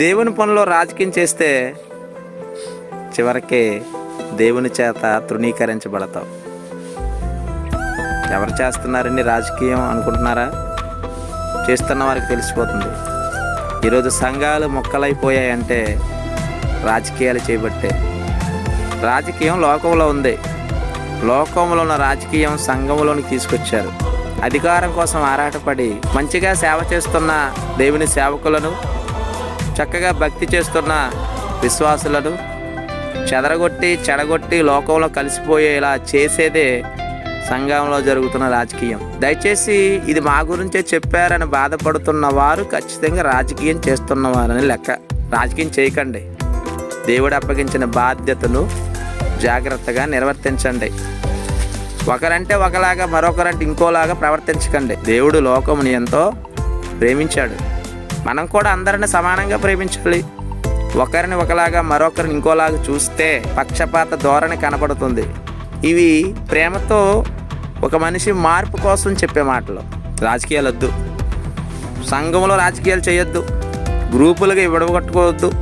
దేవుని పనిలో రాజకీయం చేస్తే చివరికి దేవుని చేత తృణీకరించబడతావు. ఎవరు చేస్తున్నారండి రాజకీయం అనుకుంటున్నారా? చేస్తున్న వారికి తెలిసిపోతుంది. ఈరోజు సంఘాలు మొక్కలైపోయాయంటే రాజకీయాలు చేయబట్టే రాజకీయం లోకంలో ఉంది. లోకంలో ఉన్న రాజకీయం సంఘంలోనికి తీసుకొచ్చారు. అధికారం కోసం ఆరాటపడి మంచిగా సేవ చేస్తున్న దేవుని సేవకులను చక్కగా భక్తి చేస్తున్న విశ్వాసులను చెదరగొట్టి చెడగొట్టి లోకంలో కలిసిపోయేలా చేసేదే సంఘంలో జరుగుతున్న రాజకీయం. దయచేసి ఇది మా గురించే చెప్పారని బాధపడుతున్న వారు ఖచ్చితంగా రాజకీయం చేస్తున్నవారని లెక్క. రాజకీయం చేయకండి. దేవుడు అప్పగించిన బాధ్యతను జాగ్రత్తగా నిర్వర్తించండి. ఒకరంటే ఒకలాగా మరొకరంటే ఇంకోలాగా ప్రవర్తించకండి. దేవుడు లోకముని ఎంతో ప్రేమించాడు. మనం కూడా అందరిని సమానంగా ప్రేమించాలి. ఒకరిని ఒకలాగా మరొకరిని ఇంకోలాగా చూస్తే పక్షపాత ధోరణి కనపడుతుంది ఇవి ప్రేమతో ఒక మనిషి మార్పు కోసం చెప్పే మాటలు. రాజకీయాలు వద్దు. సంఘంలో రాజకీయాలు చేయొద్దు. గ్రూపులుగా విడగొట్టుకోవద్దు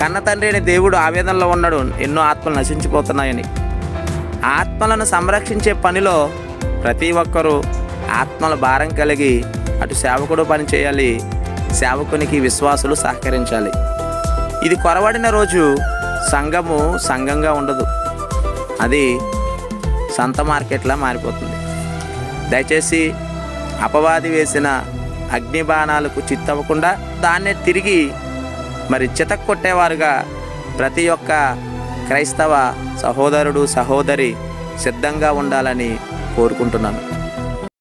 కన్న తండ్రి అనే దేవుడు ఆవేదనలో ఉన్నాడు. ఎన్నో ఆత్మలు నశించిపోతున్నాయని. ఆత్మలను సంరక్షించే పనిలో ప్రతి ఒక్కరూ ఆత్మల భారం కలిగి అటు సేవకుడు పని చేయాలి సేవకునికి విశ్వాసులు సహకరించాలి. ఇది కొరవడిన రోజు సంఘము సంఘంగా ఉండదు. అది సంత మార్కెట్లా మారిపోతుంది. దయచేసి అపవాది వేసిన అగ్నిబాణాలకు చిత్తవ్వకుండా దాన్నే తిరిగి మరి చితక్ కొట్టేవారుగా ప్రతి ఒక్క క్రైస్తవ సహోదరుడు సహోదరి సిద్ధంగా ఉండాలని కోరుకుంటున్నాను.